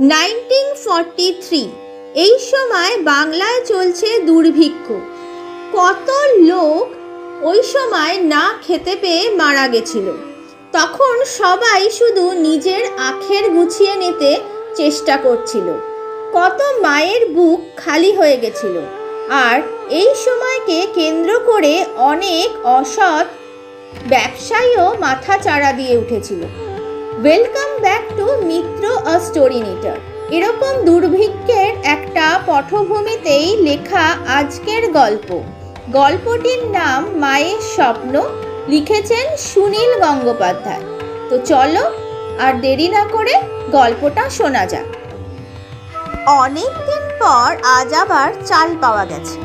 Nineteen forty three, এই সময় বাংলায় চলছে দুর্ভিক্ষ। কত লোক ওই সময় না খেতে পেয়ে মারা গেছিল। তখন সবাই শুধু নিজের আখের গুছিয়ে নিতে চেষ্টা করছিল। কত মায়ের বুক খালি হয়ে গেছিল। আর এই সময়কে কেন্দ্র করে অনেক অসৎ ব্যবসায়ীও মাথা চাড়া দিয়ে উঠেছিল। Welcome back to Mitra a story নিটার এরকম দুর্ভিক্ষের একটা পটভূমিতেই লেখা আজকের গল্প। গল্পটির নাম মায়ের স্বপ্ন, লিখেছেন সুনীল গঙ্গোপাধ্যায়। তো চলো আর দেরি না করে গল্পটা শোনা যাক। অনেক দিন পর আজ আবার চাল পাওয়া গেছে।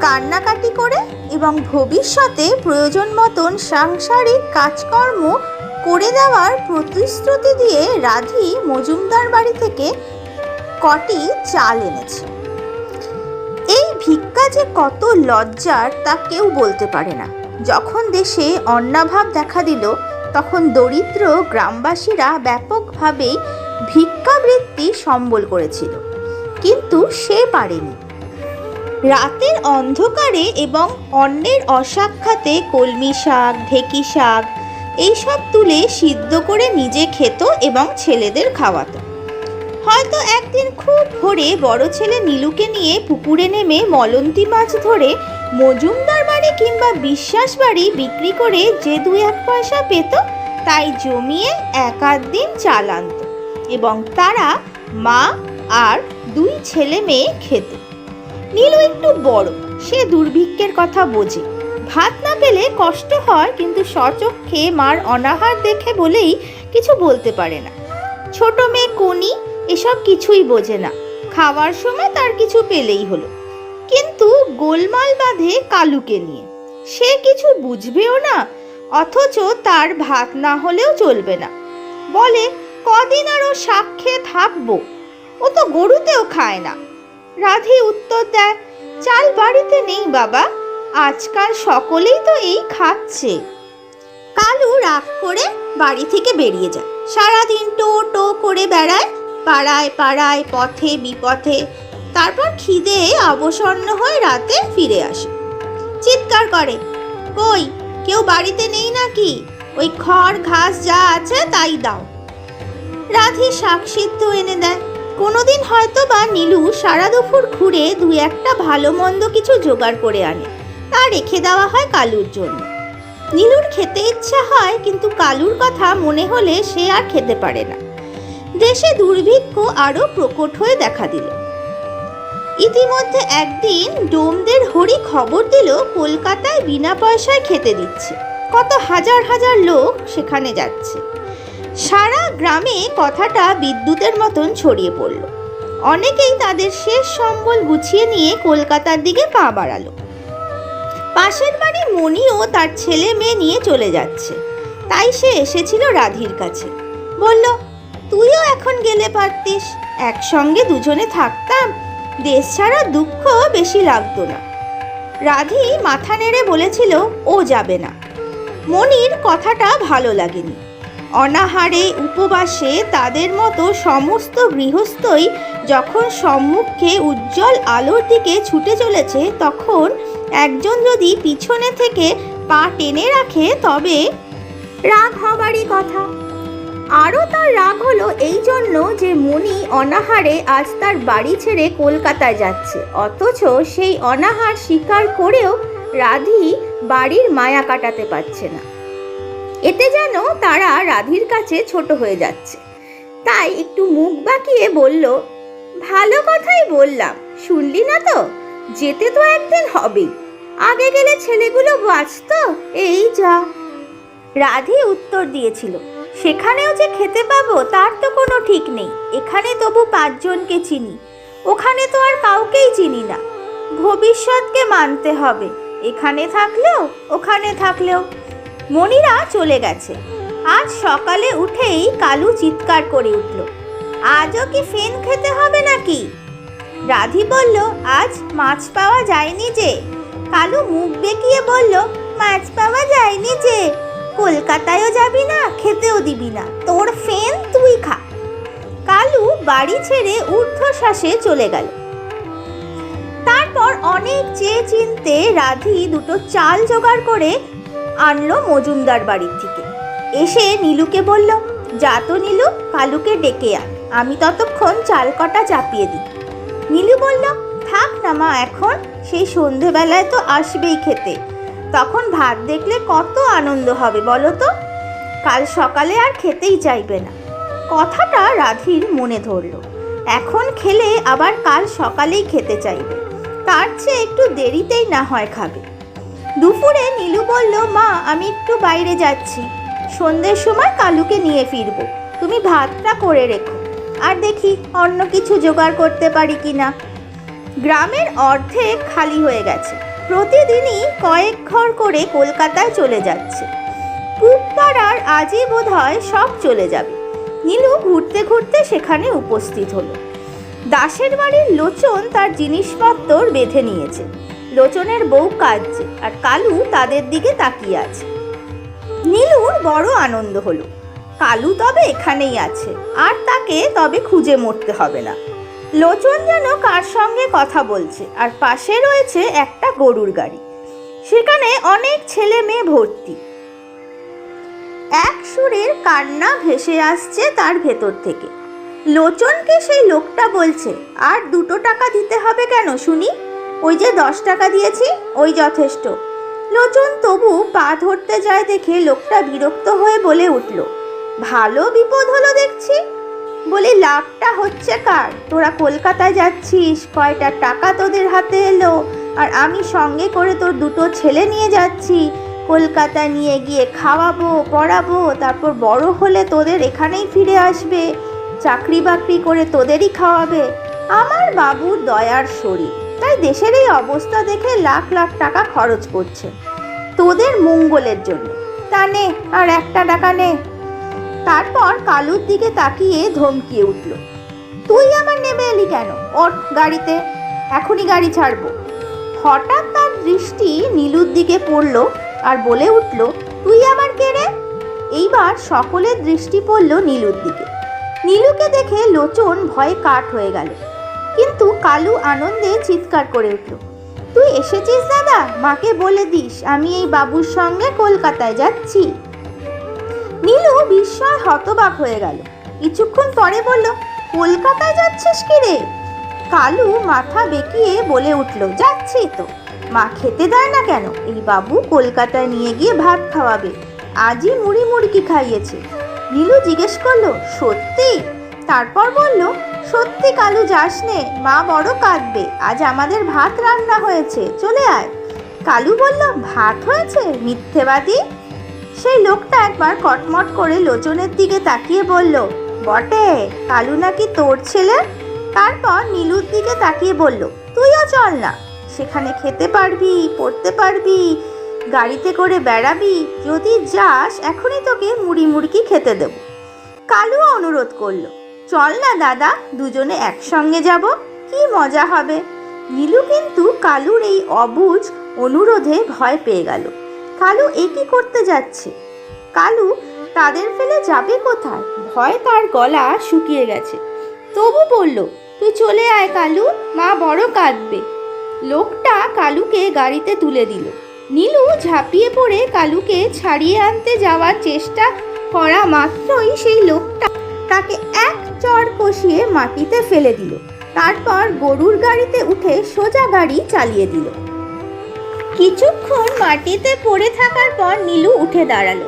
কান্নাকাটি করে এবং ভবিষ্যতে প্রয়োজন মতন সাংসারিক কাজকর্ম করে দেওয়ার প্রতিশ্রুতি দিয়ে রাধি মজুমদার বাড়ি থেকে কটি চাল এনেছে। এই ভিক্ষা যে কত লজ্জার তা কেউ বলতে পারে না। যখন দেশে অন্নাভাব দেখা দিল, তখন দরিদ্র গ্রামবাসীরা ব্যাপকভাবেই ভিক্ষাবৃত্তি সম্বল করেছিল। কিন্তু সে পারেনি। রাতের অন্ধকারে এবং অন্যের অসাক্ষাতে কলমি শাক, ঢেকি শাক এইসব তুলে সিদ্ধ করে নিজে খেত এবং ছেলেদের খাওয়াতো। হয়তো একদিন খুব ভোরে বড় ছেলে নীলুকে নিয়ে পুকুরে নেমে মলন্তি মাছ ধরে মজুমদার বাড়ি কিংবা বিশ্বাস বাড়ি বিক্রি করে যে দু এক পয়সা পেত, তাই জমিয়ে এক আধ দিন চালানত এবং তারা মা আর দুই ছেলে মেয়ে খেত। নীলু একটু বড়, সে দুর্ভিক্ষের কথা বোঝে। ভাত না পেলে কষ্ট হয়, কিন্তু সচক্ষে মার অনাহার দেখে বলেই কিছু বলতে পারে না। ছোট মেয়ে কোনি এসব কিছুই বোঝে না। খাওয়ার সময় তার কিছু পেলেই হলো। কিন্তু গোলমাল বাঁধে কালুকে নিয়ে। সে কিছু বুঝবেও না, অথচ তার ভাত না হলেও চলবে না। বলে, কদিন আরও শাক খেয়ে থাকব? ও তো গরুতেও খায় না। রাধি উত্তর দেয়, চাল বাড়িতে নেই বাবা। আজকাল সকলেই তো এই খাচ্ছে। কালু রাগ করে বাড়ি থেকে বেরিয়ে যায়। সারাদিন টো টো করে বেড়ায়, পাড়ায় পাড়ায়, পথে বিপথে। তারপর খিদে অবসন্ন হয়ে রাতে ফিরে আসে। চিৎকার করে, কই, কেউ বাড়িতে নেই নাকি? ওই খড় ঘাস যা আছে তাই দাও। রাধি শাক সিদ্ধ এনে দেয়। কোনোদিন হয়তো বা নীলু সারা দুপুর ঘুরে দু একটা ভালো মন্দ কিছু জোগাড় করে আনে। তা রেখে দেওয়া হয় কালুর জন্য। নীলুর খেতে ইচ্ছা হয়, কিন্তু কালুর কথা মনে হলে সে আর খেতে পারে না। দেশে দুর্ভিক্ষ আরও প্রকট হয়ে দেখা দিল। ইতিমধ্যে একদিন ডোমদের হরি খবর দিল, কলকাতায় বিনা পয়সায় খেতে দিচ্ছে। কত হাজার হাজার লোক সেখানে যাচ্ছে। সারা গ্রামে কথাটা বিদ্যুতের মতন ছড়িয়ে পড়ল। অনেকেই তাদের শেষ সম্বল গুছিয়ে নিয়ে কলকাতার দিকে পা বাড়ালো। পাশের বাড়ি মণিও তার ছেলে মেয়ে নিয়ে চলে যাচ্ছে। তাই সে এসেছিল রাধির কাছে। বলল, তুইও এখন গেলে পারতিস। একসঙ্গে দুজনে থাকতাম। দেশ ছাড়া দুঃখ বেশি লাগতো না। রাধি মাথা নেড়ে বলেছিল, ও যাবে না। মনির কথাটা ভালো লাগেনি। অনাহারে উপবাসে তাদের মতো সমস্ত গৃহস্থই যখন সম্মুখে উজ্জ্বল আলোর দিকে ছুটে চলেছে, তখন একজন যদি পিছনে থেকে পা টেনে রাখে, তবে রাগ হবারই কথা। আরও তার রাগ হলো এই জন্য যে মণি অনাহারে আজ তার বাড়ি ছেড়ে কলকাতায় যাচ্ছে। অথচ সেই অনাহার স্বীকার করেও রাধি বাড়ির মায়া কাটাতে পারছে না। এতে যেন তারা রাধির কাছে ছোট হয়ে যাচ্ছে। তাই একটু মুখ বাঁকিয়ে বলল, ভালো কথাই বললাম, শুনলি না তো? যেতে তো একদিন হবেই আগে গেলে ছেলেগুলো বাঁচত, এই যা। রাধি উত্তর দিয়েছিল, সেখানেও যে খেতে পাবো, তার তো কোনো ঠিক নেই। এখানে তবু পাঁচজনকে চিনি। ওখানে তো আর কাউকেই চিনি না। ভবিষ্যৎকে মানতে হবে। এখানে থাকলেও, ওখানে থাকলেও। মনিরা চলে গেছে। আজ সকালে উঠেই কালু চিৎকার করে উঠল, আজও কি ফেন খেতে হবে নাকি? রাধি বলল, আজ মাছ পাওয়া যায়নি যে। কালু মুখ বেঁকিয়ে বলল, মাছ পাওয়া যায়নি যে। কলকাতায়ও যাবি না, খেতেও দিবি না। তোর ফেন তুই খা। কালু বাড়ি ছেড়ে ঊর্ধ্বশ্বাসে চলে গেল। তারপর অনেক চেয়ে চিনতে রাধি দুটো চাল জোগাড় করে আনলো মজুমদার বাড়ির থেকে এসে নীলুকে বলল, যা তো নীলু, কালুকে ডেকে আন। আমি ততক্ষণ চাল কটা চাপিয়ে দিই। নীলু বলল, থাক না মা, এখন সেই সন্ধেবেলায় তো আসবেই খেতে। তখন ভাত দেখলে কত আনন্দ হবে, বলো তো? কাল সকালে আর খেতেই চাইবে না। কথাটা রাধির মনে ধরল। এখন খেলে আবার কাল সকালেই খেতে চাইবে। তার চেয়ে একটু দেরিতেই না হয় খাবে। দুপুরে নীলু বলল, মা, আমি একটু বাইরে যাচ্ছি। সন্ধ্যের সময় কালুকে নিয়ে ফিরবো। তুমি ভাতটা করে রেখো। আর দেখি অন্য কিছু জোগাড় করতে পারি কি না গ্রামের অর্ধেক খালি হয়ে গেছে। প্রতিদিনই কয়েক ঘর করে কলকাতায় চলে যাচ্ছে। পুবপাড়ার আজই বোধ হয় সব চলে যাবে। নীলু ঘুরতে ঘুরতে সেখানে উপস্থিত হলো। দাসের বাড়ির লোচন তার জিনিসপত্র বেঁধে নিয়েছে। লোচনের বউ কাঁদছে আর কালু তাদের দিকে তাকিয়ে আছে। নীলুর বড় আনন্দ হলো। কালু তবে এখানেই আছে। আর তাকে তবে খুঁজে মরতে হবে না। লোচন যেন কার সঙ্গে কথা বলছে, আর পাশে রয়েছে একটা গরুর গাড়ি। সেখানে অনেক ছেলে মেয়ে ভর্তি। এক সুরের কান্না ভেসে আসছে তার ভেতর থেকে। লোচনকে সেই লোকটা বলছে, আর দুটো টাকা দিতে হবে কেন শুনি? ওই যে দশ টাকা দিয়েছি, ওই যথেষ্ট। লোচন তবু পা ধরতে যায় দেখে লোকটা বিরক্ত হয়ে বলে উঠল ভালো বিপদ হলো দেখছি। বলি, লাভটা হচ্ছে কার? তোরা কলকাতায় যাচ্ছিস, কয়টা টাকা তোদের হাতে এলো, আর আমি সঙ্গে করে তোর দুটো ছেলে নিয়ে যাচ্ছি। কলকাতা নিয়ে গিয়ে খাওয়াবো, পড়াবো, তারপর বড় হলে তোদের এখানেই ফিরে আসবে। চাকরি বাকরি করে তোদেরই খাওয়াবে। আমার বাবুর দয়ার শরীর। তাই দেশের এই অবস্থা দেখে লাখ লাখ টাকা খরচ করছে। তোদের মঙ্গলের জন্য। তা নে, আর একটা টাকা নে। তারপর কালুর দিকে তাকিয়ে ধমকিয়ে উঠল, তুই আমার নেমে এলি কেন? ওর গাড়িতে, এখনই গাড়ি ছাড়বো। হঠাৎ তার দৃষ্টি নীলুর দিকে পড়ল আর বলে উঠল, তুই আমার কে রে? এইবার সকলের দৃষ্টি পড়ল নীলুর দিকে। নীলুকে দেখে লোচন ভয়ে কাঠ হয়ে গেল। কিন্তু কালু আনন্দে চিৎকার করে উঠল, তুই এসেছিস দাদা? মাকে বলে দিস, আমি এই বাবুর সঙ্গে কলকাতায় যাচ্ছি। বিস্ময় হতবাক হয়ে গেল। কিছুক্ষণ পরে বলল, কলকাতায় যাচ্ছিস কি রে? কালু মাথা বেঁকিয়ে বলে উঠল, যাচ্ছি তো। মা খেতে দেয় না কেন? এই বাবু কলকাতায় নিয়ে গিয়ে ভাত খাওয়াবে। আজই মুড়ি মুড়কি খাইয়েছে। নীলু জিজ্ঞেস করল, সত্যি? তারপর বলল, সত্যি কালু যাস নে, মা বড় কাঁদবে। আজ আমাদের ভাত রান্না হয়েছে, চলে আয়। কালু বলল, ভাত হয়েছে? মিথ্যেবাদী সেই লোকটা একবার কটমট করে লোচনের দিকে তাকিয়ে বলল, বটে, কালু নাকি তোর ছেলে? তারপর নীলুর দিকে তাকিয়ে বলল, তুইও চল না, সেখানে খেতে পারবি, পড়তে পারবি, গাড়িতে করে বেড়াবি, যদি যাস এখনই তোকে মুড়ি মুড়কি খেতে দেব। কালুও অনুরোধ করল, চল না দাদা, দুজনে একসঙ্গে যাব, কি মজা হবে? নীলু কিন্তু কালুর এই অবুঝ অনুরোধে ভয় পেয়ে গেল। কালু এ কি করতে যাচ্ছে? কালু, তাদের ফেলে যাবে কোথায়? ভয় তার গলা শুকিয়ে গেছে। তবু বলল, তুই চলে আয় কালু, মা বড় কাঁদবে। লোকটা কালুকে গাড়িতে তুলে দিল। নীলু ঝাঁপিয়ে পড়ে কালুকে ছাড়িয়ে আনতে যাওয়ার চেষ্টা করা মাত্রই সেই লোকটা তাকে এক চড় কষিয়ে মাটিতে ফেলে দিল। তারপর গরুর গাড়িতে উঠে সোজা গাড়ি চালিয়ে দিল। কিছুক্ষণ মাটিতে পড়ে থাকার পর নীলু উঠে দাঁড়াল।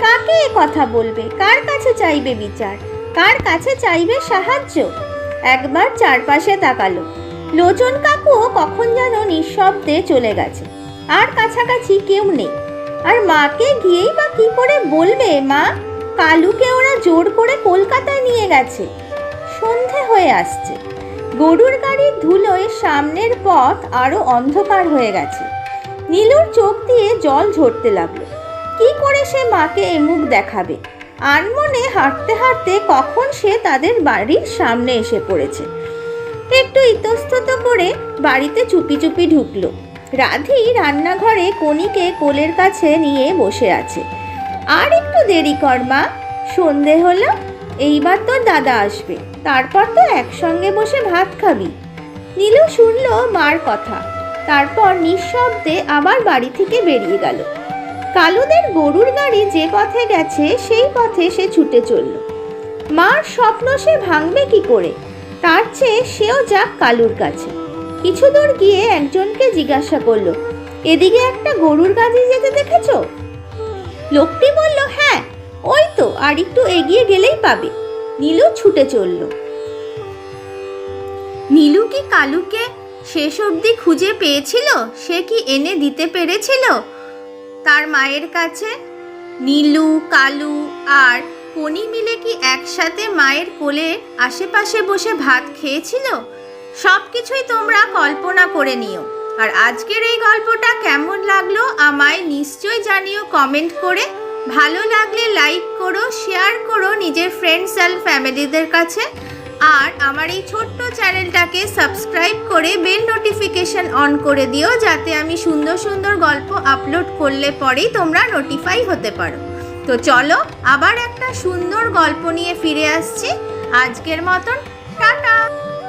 কাকে এ কথা বলবে? কার কাছে চাইবে বিচার? কার কাছে চাইবে সাহায্য? একবার চারপাশে তাকালো। লোচন কাকুও কখন যেন নিঃশব্দে চলে গেছে। আর কাছাকাছি কেউ নেই। আর মাকে গিয়েই বা কি করে বলবে, মা? কালুকে ওরা জোর করে কলকাতায় নিয়ে গেছে। সন্ধে হয়ে আসছে। গরুর গাড়ির ধুলোয় সামনের পথ আরও অন্ধকার হয়ে গেছে। নীলুর চোখ দিয়ে জল ঝরতে লাগল। কি করে সে মাকে এ মুখ দেখাবে? আনমনে হাঁটতে হাঁটতে কখন সে তাদের বাড়ির সামনে এসে পড়েছে। একটু ইতস্তত করে বাড়িতে চুপি চুপি ঢুকলো। রাধি রান্নাঘরে কণিকে কোলের কাছে নিয়ে বসে আছে। আর একটু দেরি কর মা, সন্ধে হলো, এইবার তোর দাদা আসবে। তারপর তো একসঙ্গে বসে ভাত খাবি। নীলু শুনলো মার কথা। তারপর নিঃশব্দে আবার বাড়ি থেকে বেরিয়ে গেল। কালুদের গরুর গাড়ি যে পথে গেছে, সেই পথে সে ছুটে চলল। মার স্বপ্ন সে ভাঙবে কি করে? তার চেয়ে সেও যাক কালুর কাছে। কিছু দূর গিয়ে একজনকে জিজ্ঞাসা করল, এদিকে একটা গরুর গাড়ি যেতে দেখেছ? লোকটি বলল হ্যাঁ ওই তো, আর একটু এগিয়ে গেলেই পাবে। নীলু ছুটে চলল। নীলু কি কালুকে শেষ অবধি খুঁজে পেয়েছিল? সে কি এনে দিতে পেরেছিল? তার মায়ের কাছে? নীলু, কালু আর কনি মিলে কি একসাথে মায়ের কোলে আশেপাশে বসে ভাত খেয়েছিল? সব কিছুই তোমরা কল্পনা করে নিও। আর আজকের এই গল্পটা কেমন লাগল আমায় নিশ্চয় জানিও কমেন্ট করে। ভালো লাগলে লাইক করো, শেয়ার করো নিজের ফ্রেন্ডস অ্যান্ড ফ্যামিলিদের কাছে। আর আমার এই ছোট্ট চ্যানেলটাকে সাবস্ক্রাইব করে বেল নোটিফিকেশান অন করে দিও যাতে আমি সুন্দর সুন্দর গল্প আপলোড করলে পরেই তোমরা নোটিফাই হতে পারো। তো চলো, আবার একটা সুন্দর গল্প নিয়ে ফিরে আসছি। আজকের মতন